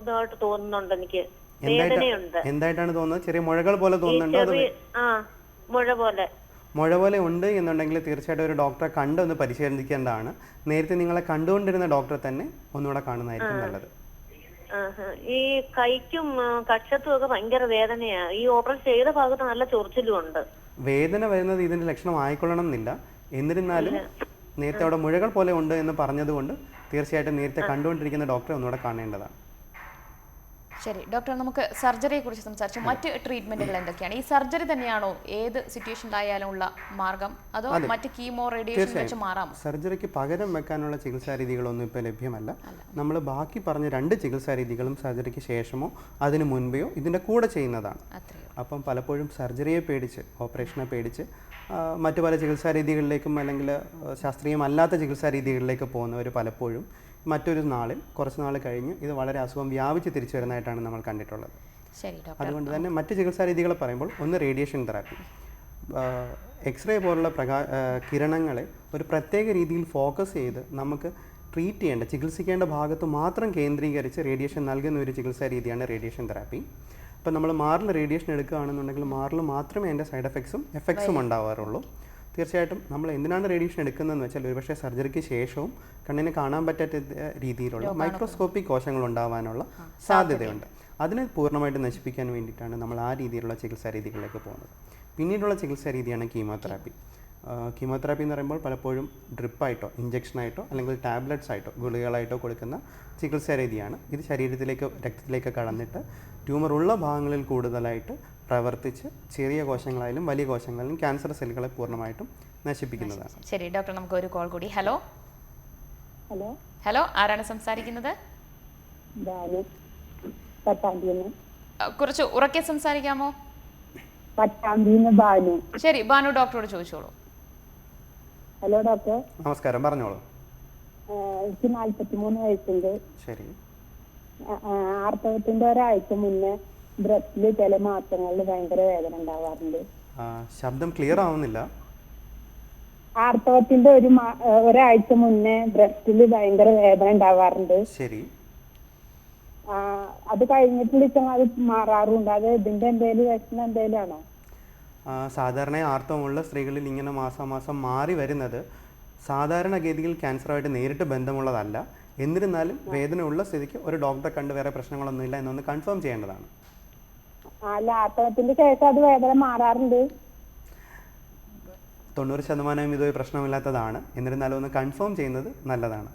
ഇതായിട്ട് തോന്നുന്നുണ്ട് എനിക്ക്. വേദനയുണ്ട്. എന്തായിട്ടാണ് തോന്നുന്നത്? ചെറിയ മുഴകൾ പോലെ തോന്നുന്നുണ്ടോ? അതോ ചെറിയ ആ മുഴ പോലെ. മുഴ പോലെ ഉണ്ട് എന്നുണ്ടെങ്കിൽ തീർച്ചയായിട്ടും ഒരു ഡോക്ടറെ കണ്ട് ഒന്ന് പരിശോധിക്കേണ്ടതാണ്. നേരത്തെ നിങ്ങളെ കണ്ടുകൊണ്ടിരുന്ന ഡോക്ടറെ തന്നെ ഒന്നുകൂടെ കാണുന്നതായിരിക്കും നല്ലത്. ഈ കൈക്കും കക്ഷത്തും ഒക്കെ ഭയങ്കര വേദനയാ. ഈ ഓപ്പറേഷൻ ചെയ്ത ഭാഗത്ത് നല്ല ചൊറിച്ചിലും ഉണ്ട്. വേദന വരുന്നത് ഇതിന്റെ ലക്ഷണം ആയിക്കൊള്ളണം എന്നില്ല എന്നിരുന്നാലും നേരത്തെ അവിടെ മുഴകൾ പോലെ ഉണ്ട് എന്ന് പറഞ്ഞതുകൊണ്ട് തീർച്ചയായിട്ടും നേരത്തെ കണ്ടുകൊണ്ടിരിക്കുന്ന ഡോക്ടറെ ഒന്നുകൂടെ കാണേണ്ടതാണ്. ശരി ഡോക്ടർ നമുക്ക് സർജറിയെ കുറിച്ച് സംസാരിച്ചു. മറ്റ് ട്രീറ്റ്മെന്റുകൾ എന്തൊക്കെയാണ്? ഈ സർജറി തന്നെയാണോ ഏത് സിറ്റുവേഷൻ സിറ്റുവേഷനിലായാലും ഉള്ള മാർഗം? അതോ മറ്റ് കീമോ റേഡിയേഷൻ വെച്ച് മാറാം സർജറിക്ക് പകരം വെക്കാനുള്ള ചികിത്സാ രീതികളൊന്നും ഇപ്പോൾ ലഭ്യമല്ല. നമ്മൾ ബാക്കി പറഞ്ഞ രണ്ട് ചികിത്സാ രീതികളും സർജറിക്ക് ശേഷമോ അതിനു മുൻപെയോ ഇതിന്റെ കൂടെ ചെയ്യുന്നതാണ്. അപ്പം പലപ്പോഴും സർജറിയെ പേടിച്ച് ഓപ്പറേഷനെ പേടിച്ച് മറ്റു പല ചികിത്സാ രീതികളിലേക്കും അല്ലെങ്കിൽ ശാസ്ത്രീയമല്ലാത്ത ചികിത്സാ രീതികളിലേക്ക് പോകുന്നവർ പലപ്പോഴും മറ്റൊരു നാളിൽ കുറച്ച് നാൾ കഴിഞ്ഞ് ഇത് വളരെ അസുഖം വ്യാപിച്ച് തിരിച്ചു വരുന്നതായിട്ടാണ് നമ്മൾ കണ്ടിട്ടുള്ളത്. അതുകൊണ്ട് തന്നെ മറ്റ് ചികിത്സാ രീതികളെ പറയുമ്പോൾ ഒന്ന് റേഡിയേഷൻ തെറാപ്പി. എക്സ്റേ പോലുള്ള പ്രകാ കിരണങ്ങളെ ഒരു പ്രത്യേക രീതിയിൽ ഫോക്കസ് ചെയ്ത് നമുക്ക് ട്രീറ്റ് ചെയ്യേണ്ട ചികിത്സിക്കേണ്ട ഭാഗത്ത് മാത്രം കേന്ദ്രീകരിച്ച് റേഡിയേഷൻ നൽകുന്ന ഒരു ചികിത്സാ രീതിയാണ് റേഡിയേഷൻ തെറാപ്പി. അപ്പോൾ നമ്മൾ മാറിൽ റേഡിയേഷൻ എടുക്കുകയാണെന്നുണ്ടെങ്കിൽ മാറിൽ മാത്രമേ അതിന്റെ സൈഡ് എഫക്ട്സും എഫക്ട്സും ഉണ്ടാവാറുള്ളൂ. തീർച്ചയായിട്ടും നമ്മൾ എന്തിനാണ് റേഡിയേഷൻ എടുക്കുന്നതെന്ന് വെച്ചാൽ ഒരുപക്ഷെ സർജറിക്ക് ശേഷവും കണ്ണിന് കാണാൻ പറ്റാത്ത രീതിയിലുള്ള മൈക്രോസ്കോപ്പിക് കോശങ്ങൾ ഉണ്ടാവാനുള്ള സാധ്യതയുണ്ട്. അതിനെ പൂർണമായിട്ട് നശിപ്പിക്കാൻ വേണ്ടിയിട്ടാണ് നമ്മൾ ആ രീതിയിലുള്ള ചികിത്സാ രീതികളിലേക്ക് പോകുന്നത്. പിന്നീടുള്ള ചികിത്സാ രീതിയാണ് കീമോതെറാപ്പി. കീമോതെറാപ്പി എന്ന് പറയുമ്പോൾ പലപ്പോഴും ഡ്രിപ്പായിട്ടോ ഇഞ്ചക്ഷനായിട്ടോ അല്ലെങ്കിൽ ടാബ്ലറ്റ്സ് ആയിട്ടോ ഗുളികകളായിട്ടോ കൊടുക്കുന്ന ചികിത്സാ രീതിയാണ്. ഇത് ശരീരത്തിലേക്ക് രക്തത്തിലേക്ക് കടന്നിട്ട് ട്യൂമർ ഉള്ള ഭാഗങ്ങളിൽ കൂടുതലായിട്ട് പ്രവർത്തിച്ച് ചെറിയ കോശങ്ങളായാലും വലിയ കോശങ്ങളിലും ക്യാൻസർ സെല്ലുകളെ പൂർണമായിട്ടും നശിപ്പിക്കുന്നതാണ്. ശരി ഡോക്ടർ നമുക്ക് ഒരു കോൾ കൂടി. ഹലോ ഹലോ ഹലോ ആരാണ് സംസാരിക്കുന്നത്? ബാലു പട്ടാമ്പിന്ന്. അ, കുറച്ച് ഉറക്കെ സംസാരിക്കാമോ? പട്ടാമ്പിന്ന് ബാലു ശരി ബാനു ഡോക്ടറോട് ചോദിച്ചോളൂ. ഹലോ ഡോക്ടർ നമസ്കാരം പറഞ്ഞോളൂ. എനിക്ക് നാല്പത്തിമൂന്ന് വയസ്സുണ്ട്. ശരി. ആർത്തവത്തിന്റെ ഒരാഴ്ച മുന്നേ ബ്രസ്റ്റിൽ ചില മാസങ്ങളിൽ ഭയങ്കര വേദന ഉണ്ടാവാറുണ്ട്. ശബ്ദം ക്ലിയർ ആവുന്നില്ല. ആർത്തവത്തിന്റെ ഒരു ഒരാഴ്ച മുന്നേ ബ്രസ്റ്റിൽ ഭയങ്കര വേദന ഉണ്ടാവാറുണ്ട്. ശരി. അത് കഴിഞ്ഞിട്ടുള്ള അത് മാറാറുണ്ട്. അത് ഇതിന്റെ എന്തേലും വിഷമം എന്തേലും ആണോ? സാധാരണ ആർത്തവമുള്ള സ്ത്രീകളിൽ ഇങ്ങനെ മാസം മാസം മാറി വരുന്നത് സാധാരണഗതിയിൽ ക്യാൻസറുമായിട്ട് നേരിട്ട് ബന്ധമുള്ളതല്ല. എന്നിരുന്നാലും വേദന ഉള്ള സ്ഥിതിക്ക് ഒരു ഡോക്ടറെ കണ്ട് വേറെ പ്രശ്നങ്ങളൊന്നുമില്ല എന്നൊന്ന് കൺഫേം ചെയ്യേണ്ടതാണ്. അല്ല ആർത്തവത്തിന്റെ ശേഷം അത് വേദന മാറാറുണ്ട്. തൊണ്ണൂറ് ശതമാനം ഇതൊരു പ്രശ്നമില്ലാത്തതാണ്. എന്നിരുന്നാലും ഒന്ന് കൺഫേം ചെയ്യുന്നത് നല്ലതാണ്.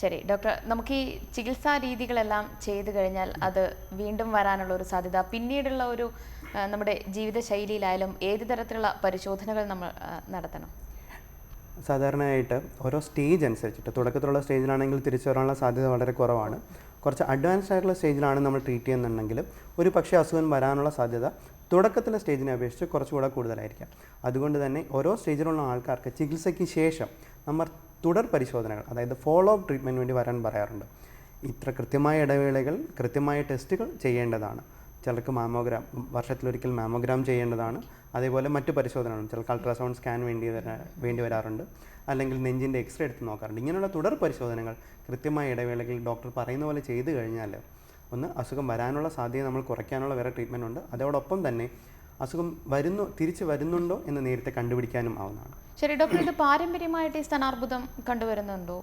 ശരി ഡോക്ടർ നമുക്ക് ഈ ചികിത്സാ രീതികളെല്ലാം ചെയ്തു കഴിഞ്ഞാൽ അത് വീണ്ടും വരാനുള്ള ഒരു സാധ്യത പിന്നീടുള്ള ഒരു നമ്മുടെ ജീവിതശൈലിയിലായാലും ഏത് തരത്തിലുള്ള പരിശോധനകൾ നമ്മൾ നടത്തണം? സാധാരണയായിട്ട് ഓരോ സ്റ്റേജ് അനുസരിച്ചിട്ട് തുടക്കത്തിലുള്ള സ്റ്റേജിലാണെങ്കിൽ തിരിച്ചു വരാനുള്ള സാധ്യത വളരെ കുറവാണ്. കുറച്ച് അഡ്വാൻസ്ഡ് ആയിട്ടുള്ള സ്റ്റേജിലാണ് നമ്മൾ ട്രീറ്റ് ചെയ്യുന്നുണ്ടെങ്കിൽ ഒരു പക്ഷേ അസുഖം വരാനുള്ള സാധ്യത തുടക്കത്തിലെ സ്റ്റേജിനെ അപേക്ഷിച്ച് കുറച്ചുകൂടെ കൂടുതലായിരിക്കാം. അതുകൊണ്ട് തന്നെ ഓരോ സ്റ്റേജിലുള്ള ആൾക്കാർക്ക് ചികിത്സയ്ക്ക് ശേഷം നമ്മൾ തുടർ പരിശോധനകൾ അതായത് ഫോളോ അപ്പ് ട്രീറ്റ്മെന്റ് വേണ്ടി വരാൻ പറയാറുണ്ട്. ഇത്ര കൃത്യമായ ഇടവേളകൾ കൃത്യമായ ടെസ്റ്റുകൾ ചെയ്യേണ്ടതാണ്. ചിലർക്ക് മാമോഗ്രാം വർഷത്തിലൊരിക്കൽ മാമോഗ്രാം ചെയ്യേണ്ടതാണ്. അതേപോലെ മറ്റ് പരിശോധനകളും ചിലർക്ക് അൾട്രാസൗണ്ട് സ്കാൻ വേണ്ടി വേണ്ടി വരാറുണ്ട്. അല്ലെങ്കിൽ നെഞ്ചിന്റെ എക്സ്റേ എടുത്ത് നോക്കാറുണ്ട്. ഇങ്ങനെയുള്ള തുടർ പരിശോധനകൾ കൃത്യമായ ഇടവേളകളിൽ ഡോക്ടർ പറയുന്ന പോലെ ചെയ്തു കഴിഞ്ഞാൽ ഒന്ന് അസുഖം വരാനുള്ള സാധ്യത നമ്മൾ കുറയ്ക്കാനുള്ള വേറെ ട്രീറ്റ്മെന്റ് ഉണ്ട്. അതോടൊപ്പം തന്നെ അസുഖം വരുന്നു തിരിച്ച് വരുന്നുണ്ടോ എന്ന് നേരത്തെ കണ്ടുപിടിക്കാനും ആവുന്നതാണ്. ശരി ഡോക്ടർ ഇത് പാരമ്പര്യമായിട്ട് ഈ സ്ഥാനാർബുദം കണ്ടുവരുന്നുണ്ടോ?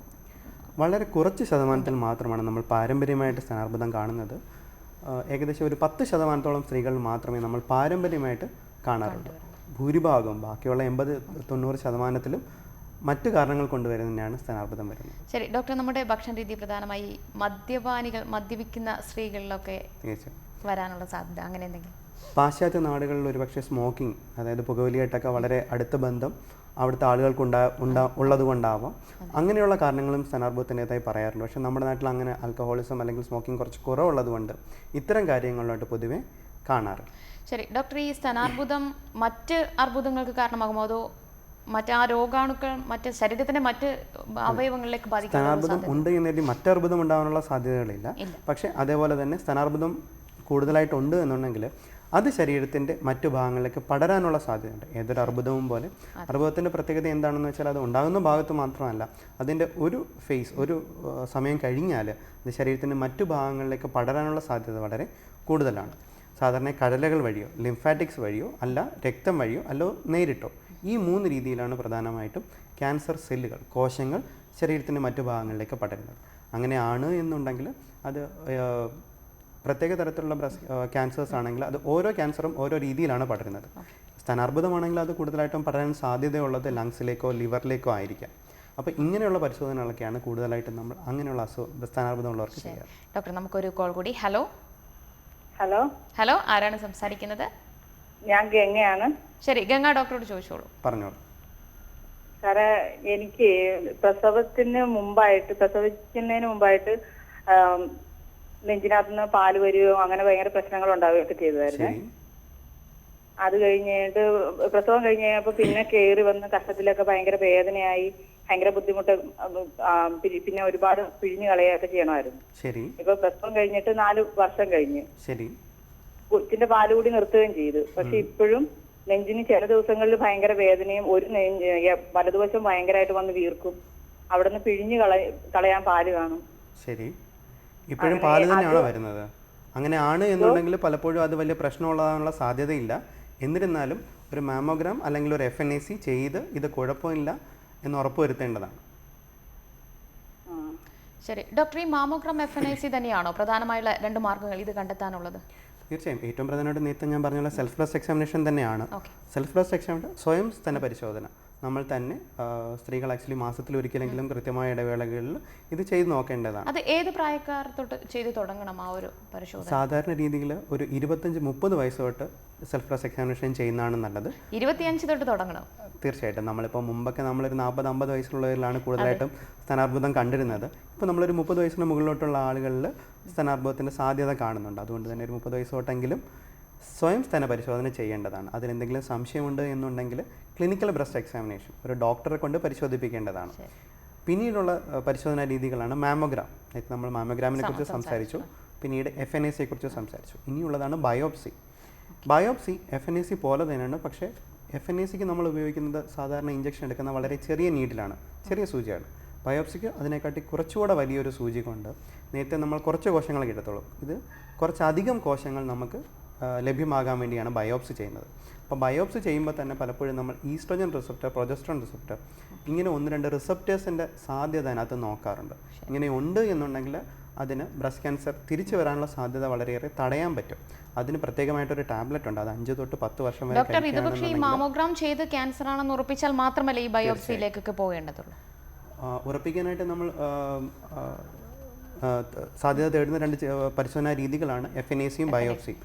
വളരെ കുറച്ച് ശതമാനത്തിൽ മാത്രമാണ് നമ്മൾ പാരമ്പര്യമായിട്ട് സ്ഥാനാർബുദം കാണുന്നത്. ഏകദേശം ഒരു പത്ത് ശതമാനത്തോളം സ്ത്രീകൾ മാത്രമേ നമ്മൾ പാരമ്പര്യമായിട്ട് കാണാറുള്ളൂ. ഭൂരിഭാഗം ബാക്കിയുള്ള എൺപത് തൊണ്ണൂറ് ശതമാനത്തിലും മറ്റു കാരണങ്ങൾ കൊണ്ടുവരുന്നതിനാണ് സ്ഥാനാർബുദം വരുന്നത്. ശരി ഡോക്ടർ നമ്മുടെ ഭക്ഷണ രീതി പ്രധാനമായി മദ്യപാനികൾ മദ്യപിക്കുന്ന സ്ത്രീകളിലൊക്കെ വരാനുള്ള സാധ്യത അങ്ങനെ എന്തെങ്കിലും? പാശ്ചാത്യ നാടുകളിൽ ഒരുപക്ഷെ സ്മോക്കിംഗ് അതായത് പുകവലിയായിട്ടൊക്കെ വളരെ അടുത്ത ബന്ധം അവിടുത്തെ ആളുകൾക്ക് ഉണ്ടാ ഉണ്ടാ ഉള്ളത് കൊണ്ടാവാം അങ്ങനെയുള്ള കാരണങ്ങളും സ്ഥാനാർഭത്തിന്റെതായി പറയാറുണ്ട്. പക്ഷേ നമ്മുടെ നാട്ടിൽ അങ്ങനെ ആൽക്കഹോളിസം അല്ലെങ്കിൽ സ്മോക്കിംഗ് കുറച്ച് കുറവുള്ളത് കൊണ്ട് ഇത്തരം കാര്യങ്ങളിലോട്ട് പൊതുവെ കാണാറ് ശരി ഡോക്ടർ ഈ സ്ഥാനാർബുദം മറ്റ് അർബുദങ്ങൾക്ക് കാരണമാകുമോ? അതോ മറ്റ് ആ രോഗാണുക്കൾ മറ്റ് ശരീരത്തിന്റെ മറ്റ് അവയവങ്ങളിലേക്ക് സ്ഥാനാർബുദം ഉണ്ട് എന്നതിൽ മറ്റർബുദം ഉണ്ടാകാനുള്ള സാധ്യതകളില്ല. പക്ഷേ അതേപോലെ തന്നെ സ്ഥാനാർബുദം കൂടുതലായിട്ടുണ്ട് എന്നുണ്ടെങ്കിൽ അത് ശരീരത്തിന്റെ മറ്റു ഭാഗങ്ങളിലേക്ക് പടരാനുള്ള സാധ്യതയുണ്ട്. ഏതൊരു അർബുദവും പോലെ അർബുദത്തിന്റെ പ്രത്യേകത എന്താണെന്ന് വെച്ചാൽ അത് ഉണ്ടാകുന്ന ഭാഗത്ത് മാത്രമല്ല അതിന്റെ ഒരു ഫേസ് ഒരു സമയം കഴിഞ്ഞാൽ അത് ശരീരത്തിന്റെ മറ്റു ഭാഗങ്ങളിലേക്ക് പടരാനുള്ള സാധ്യത വളരെ കൂടുതലാണ്. സാധാരണ കടലകൾ വഴിയോ ലിംഫാറ്റിക്സ് വഴിയോ അല്ല രക്തം വഴിയോ അല്ലോ നേരിട്ടോ. ഈ മൂന്ന് രീതിയിലാണ് പ്രധാനമായിട്ടും ക്യാൻസർ സെല്ലുകൾ കോശങ്ങൾ ശരീരത്തിന്റെ മറ്റു ഭാഗങ്ങളിലേക്ക് പടരുന്നത്. അങ്ങനെയാണ് എന്നുണ്ടെങ്കിൽ അത് പ്രത്യേക തരത്തിലുള്ള ക്യാൻസേഴ്സ് ആണെങ്കിൽ അത് ഓരോ ക്യാൻസറും ഓരോ രീതിയിലാണ് പടരുന്നത്. സ്ഥാനാർബുദമാണെങ്കിൽ അത് കൂടുതലായിട്ടും പടരാൻ സാധ്യതയുള്ളത് ലങ്സിലേക്കോ ലിവറിലേക്കോ ആയിരിക്കാം. അപ്പോൾ ഇങ്ങനെയുള്ള പരിശോധനകളൊക്കെയാണ് കൂടുതലായിട്ടും നമ്മൾ അങ്ങനെയുള്ള അസുഖം സ്ഥാനാർബുദമുള്ളവർക്ക് ചെയ്യാറ്. ഡോക്ടർ നമുക്കൊരു കോൾ കൂടി. ഹലോ? ഹലോ? ഹലോ ആരാണ് സംസാരിക്കുന്നത്? ഞാൻ ഗംഗയാണ്. ശരി ഗംഗാ ഡോക്ടറോട് ചോദിച്ചോളൂ. പറഞ്ഞോളൂ. സാറേ എനിക്ക് പ്രസവത്തിന് മുമ്പായിട്ട് പ്രസവിക്കുന്നതിന് മുമ്പായിട്ട് നെഞ്ചിനകത്ത് നിന്ന് പാൽ വരികയോ അങ്ങനെ ഭയങ്കര പ്രശ്നങ്ങൾ ഉണ്ടാവുകയൊക്കെ ചെയ്തതായിരുന്നു. അത് കഴിഞ്ഞിട്ട് പ്രസവം കഴിഞ്ഞ് കഴിഞ്ഞപ്പോ പിന്നെ കയറി വന്ന് കഷ്ടത്തിലൊക്കെ ഭയങ്കര വേദനയായി ഭയങ്കര ബുദ്ധിമുട്ട് പിന്നെ ഒരുപാട് പിഴിഞ്ഞു കളയൊക്കെ ചെയ്യണമായിരുന്നു. ശരി. ഇപ്പൊ പ്രസവം കഴിഞ്ഞിട്ട് നാല് വർഷം കഴിഞ്ഞ്. ശരി. കൊച്ചിന്റെ പാൽ കൂടി നിർത്തുകയും ചെയ്തു. പക്ഷെ ഇപ്പോഴും നെഞ്ചിന് ചില ദിവസങ്ങളിൽ ഭയങ്കര വേദനയും ഒരു നെഞ്ച് എ- വലതുവശം ഭയങ്കരമായിട്ട് വന്ന് വീർക്കും. അവിടെ നിന്ന് പിഴിഞ്ഞു കള കളയാൻ പാൽ കാണും. ശരി. ഇപ്പോഴും പാൽ തന്നെയാണോ വരുന്നത്? അങ്ങനെ ആണ് എന്നുണ്ടെങ്കിൽ പലപ്പോഴും അത് വലിയ പ്രശ്നമുള്ളതാണുള്ള സാധ്യതയില്ല. എന്നിരുന്നാലും ഒരു മാമോഗ്രാം അല്ലെങ്കിൽ ഒരു എഫ് എൻ എ സി ചെയ്ത് ഇത് കുഴപ്പമില്ല എന്ന് ഉറപ്പുവരുത്തേണ്ടതാണ്. ശരി. ഡോക്ടർ ഈ mammogram F N I C തന്നെയാണോ പ്രധാനമായുള്ള രണ്ട് മാർഗങ്ങൾ ഇത് കണ്ടെത്താനുള്ളത്? തീർച്ചയായും. ഏറ്റവും പ്രധാനമായിട്ട് നേരത്തെ ഞാൻ പറഞ്ഞ സെൽഫ് പ്ലസ് എക്സാമിനേഷൻ തന്നെയാണ്. സെൽഫ് പ്ലസ് എക്സാമിനേഷൻ സ്വയം തന്നെ പരിശോധന. നമ്മൾ തന്നെ സ്ത്രീകൾ ആക്ച്വലി മാസത്തിൽ ഒരിക്കലെങ്കിലും കൃത്യമായ ഇടവേളകളിൽ ഇത് ചെയ്ത് നോക്കേണ്ടതാണ്. അത് ഏത് പ്രായക്കാർ തൊട്ട് ചെയ്തു തുടങ്ങണം ആ ഒരു പരിശോധന? സാധാരണ രീതിയിൽ ഒരു ഇരുപത്തഞ്ച് മുപ്പത് വയസ്സ് തൊട്ട് സെൽഫ് ബ്രസ്റ്റ് എക്സാമിനേഷൻ ചെയ്യുന്നതാണ് നല്ലത്. ഇരുപത്തിയഞ്ച് തൊട്ട് തുടങ്ങണം. തീർച്ചയായിട്ടും. നമ്മളിപ്പോൾ മുമ്പൊക്കെ നമ്മളൊരു നാൽപ്പത് അമ്പത് വയസ്സുള്ളവരിലാണ് കൂടുതലായിട്ടും സ്ഥാനാർബുദം കണ്ടിരുന്നത്. ഇപ്പോൾ നമ്മളൊരു മുപ്പത് വയസ്സിന് മുകളിലോട്ടുള്ള ആളുകളിൽ സ്ഥാനാർബുദത്തിന്റെ സാധ്യത കാണുന്നുണ്ട്. അതുകൊണ്ട് തന്നെ ഒരു മുപ്പത് വയസ്സ് തൊട്ടെങ്കിലും സ്വയം സ്ഥാന പരിശോധന ചെയ്യേണ്ടതാണ്. അതിലെന്തെങ്കിലും സംശയമുണ്ട് എന്നുണ്ടെങ്കിൽ ക്ലിനിക്കൽ ബ്രസ്റ്റ് എക്സാമിനേഷൻ ഒരു ഡോക്ടറെ കൊണ്ട് പരിശോധിപ്പിക്കേണ്ടതാണ്. പിന്നീടുള്ള പരിശോധനാ രീതികളാണ് മാമോഗ്രാം. നമ്മൾ മാമോഗ്രാമിനെ കുറിച്ച് സംസാരിച്ചു. പിന്നീട് എഫ് എൻ എ സിയെ കുറിച്ച് സംസാരിച്ചു. ഇനിയുള്ളതാണ് biopsy. Biopsy F N A C പോലെ തന്നെയാണ് പക്ഷേ എഫ് എൻ എ സിക്ക് നമ്മൾ ഉപയോഗിക്കുന്നത് സാധാരണ ഇഞ്ചക്ഷൻ എടുക്കുന്ന വളരെ ചെറിയ നീഡിലാണ് ചെറിയ സൂചിയാണ്. ബയോപ്സിക്ക് അതിനെക്കാട്ടി കുറച്ചുകൂടെ വലിയൊരു സൂചി കൊണ്ട് നേരത്തെ നമ്മൾ കുറച്ച് കോശങ്ങൾ കിട്ടത്തുള്ളൂ ഇത് കുറച്ചധികം കോശങ്ങൾ നമുക്ക് ലഭ്യമാകാൻ വേണ്ടിയാണ് ബയോപ്സി ചെയ്യുന്നത്. അപ്പോൾ ബയോപ്സി ചെയ്യുമ്പോൾ തന്നെ പലപ്പോഴും നമ്മൾ ഈസ്ട്രോജൻ റിസപ്റ്റർ പ്രൊജസ്ട്രോൺ റിസപ്റ്റർ ഇങ്ങനെ ഒന്ന് രണ്ട് റിസപ്റ്റേഴ്സിന്റെ സാധ്യത അതിനകത്ത് നോക്കാറുണ്ട്. ഇങ്ങനെ ഉണ്ട് എന്നുണ്ടെങ്കിൽ അതിന് ബ്രസ്റ്റ് ക്യാൻസർ തിരിച്ചു വരാനുള്ള സാധ്യത വളരെയേറെ തടയാൻ പറ്റും. അതിന് പ്രത്യേകമായിട്ടൊരു ടാബ്ലറ്റ് ഉണ്ട്. അത് അഞ്ച് തൊട്ട് പത്ത് വർഷം വരെ ഡോക്ടർ ഇത് പക്ഷേ ഈ മാമോഗ്രാം ചെയ്ത് ക്യാൻസർ ആണെന്ന് ഉറപ്പിച്ചാൽ മാത്രമല്ല ഈ ബയോപ്സിയിലേക്കൊക്കെ പോകേണ്ടതുള്ളൂ? ഉറപ്പിക്കാനായിട്ട് നമ്മൾ സാധ്യത തേടുന്ന രണ്ട് പരിശോധനാ രീതികളാണ് എഫ് എൻ എ സിയും ബയോപ്സിയും.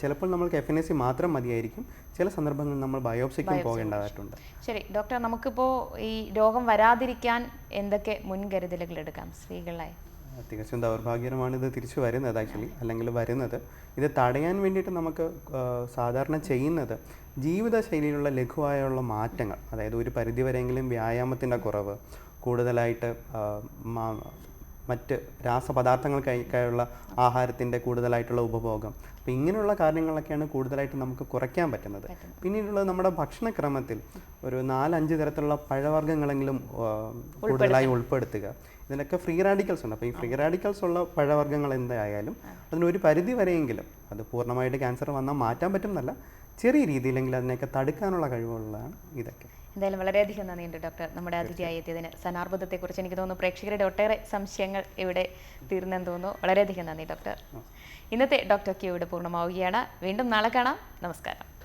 ചിലപ്പോൾ നമ്മൾക്ക് എഫ് എൻ എസ് സി മാത്രം മതിയായിരിക്കും. ചില സന്ദർഭങ്ങളിൽ നമ്മൾ ബയോപ്സിക്കും പോകേണ്ടതായിട്ടുണ്ട്. ശരി ഡോക്ടർ നമുക്കിപ്പോൾ ഈ രോഗം വരാതിരിക്കാൻ എന്തൊക്കെ മുൻകരുതലുകൾ എടുക്കാം സ്ത്രീകളായി തികച്ചും ദൗർഭാഗ്യകരമാണ് ഇത് തിരിച്ചു വരുന്നത് ആക്ച്വലി അല്ലെങ്കിൽ വരുന്നത്. ഇത് തടയാൻ വേണ്ടിയിട്ട് നമുക്ക് സാധാരണ ചെയ്യുന്നത് ജീവിതശൈലിയിലുള്ള ലഘുവായുള്ള മാറ്റങ്ങൾ അതായത് ഒരു പരിധിവരെയെങ്കിലും വ്യായാമത്തിന്റെ കുറവ് കൂടുതലായിട്ട് മറ്റ് രാസപദാർത്ഥങ്ങൾ കഴിക്കാനുള്ള ആഹാരത്തിന്റെ കൂടുതലായിട്ടുള്ള ഉപഭോഗം അപ്പോൾ ഇങ്ങനെയുള്ള കാര്യങ്ങളൊക്കെയാണ് കൂടുതലായിട്ട് നമുക്ക് കുറയ്ക്കാൻ പറ്റുന്നത്. പിന്നീടുള്ളത് നമ്മുടെ ഭക്ഷണക്രമത്തിൽ ഒരു നാലഞ്ച് തരത്തിലുള്ള പഴവർഗങ്ങളെങ്കിലും കൂടുതലായി ഉൾപ്പെടുത്തുക. ഇതിനൊക്കെ ഫ്രീ റാഡിക്കൽസ് ഉണ്ട്. അപ്പോൾ ഈ ഫ്രീ റാഡിക്കൽസ് ഉള്ള പഴവർഗങ്ങൾ എന്തായാലും അതിനൊരു പരിധി വരെയെങ്കിലും അത് പൂർണമായിട്ട് ക്യാൻസർ വന്നാൽ മാറ്റാൻ പറ്റും എന്നല്ല ചെറിയ രീതിയിലെങ്കിലും അതിനെയൊക്കെ തടുക്കാനുള്ള കഴിവുള്ളതാണ് ഇതൊക്കെ. എന്തായാലും വളരെയധികം നന്ദിയുണ്ട് ഡോക്ടർ. നമ്മുടെ അതിഥിയായി എത്തിയതിന് സനാർബുദത്തെക്കുറിച്ച് എനിക്ക് തോന്നുന്നു പ്രേക്ഷകരുടെ ഒട്ടേറെ സംശയങ്ങൾ ഇവിടെ തീർന്നെന്ന് തോന്നുന്നു. വളരെയധികം നന്ദി ഡോക്ടർ. ഇന്നത്തെ ഡോക്ടർ ക്യൂ ഇവിടെ പൂർണമാവുകയാണ്. വീണ്ടും നാളെ കാണാം. നമസ്കാരം.